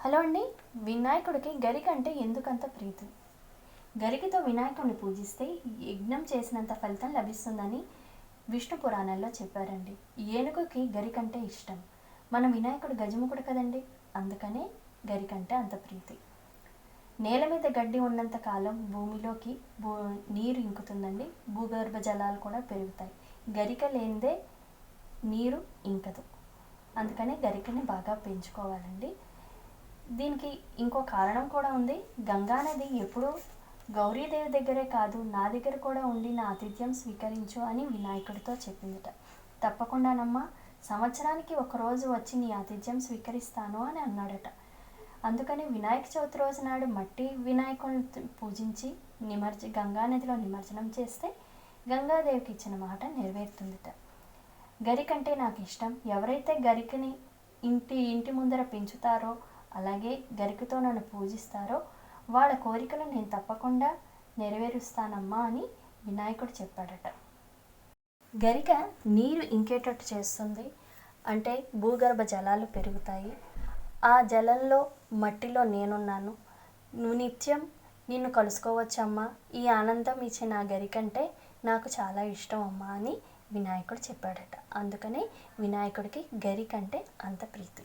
Hello అండి వినాయకుడికి గరికంటే ఎందుకంత ప్రీతి? గరికతో వినాయకుడిని పూజిస్తే యజ్ఞం చేసినంత ఫలితం లభిస్తుందని విష్ణు పురాణాల్లో చెప్పారండి. ఏనుగుకి గరికంటే ఇష్టం. మన వినాయకుడు గజముఖుడు కదండి అందుకనే గరికంటే అంత ప్రీతి. నేల మీద గడ్డి ఉన్నంత కాలం భూమిలోకి భూ నీరు ఇంకుతుందండి. భూగర్భ జలాలు కూడా పెరుగుతాయి. గరిక లేనిదే నీరు ఇంకదు. అందుకనే గరికని బాగా పెంచుకోవాలండి. దీనికి ఇంకో కారణం కూడా ఉంది. గంగా నది ఎప్పుడూ గౌరీదేవి దగ్గరే కాదు నా దగ్గర కూడా ఉండి నా ఆతిథ్యం స్వీకరించు అని వినాయకుడితో చెప్పిందిట. తప్పకుండానమ్మా సంవత్సరానికి ఒకరోజు వచ్చి నీ ఆతిథ్యం స్వీకరిస్తాను అని అన్నాడట. అందుకని వినాయక చవితి రోజు నాడు మట్టి వినాయకుడిని పూజించి నిమజ్జ గంగా నదిలో నిమజ్జనం చేస్తే గంగాదేవికి ఇచ్చిన మాట నెరవేరుతుందిట. గరికంటే నాకు ఇష్టం. ఎవరైతే గరికని ఇంటి ఇంటి ముందర పెంచుతారో అలాగే గరికతో నన్ను పూజిస్తారో వాళ్ళ కోరికలు నేను తప్పకుండా నెరవేరుస్తానమ్మా అని వినాయకుడు చెప్పాడట. గరిక నీరు ఇంకేటట్టు చేస్తుంది? అంటే భూగర్భ జలాలు పెరుగుతాయి. ఆ జలంలో మట్టిలో నేనున్నాను. నువ్వు నిత్యం నిన్ను కలుసుకోవచ్చమ్మా. ఈ ఆనందం ఇచ్చే నా గరికంటే నాకు చాలా ఇష్టం అమ్మా అని వినాయకుడు చెప్పాడట. అందుకనే వినాయకుడికి గరికంటే అంత ప్రీతి.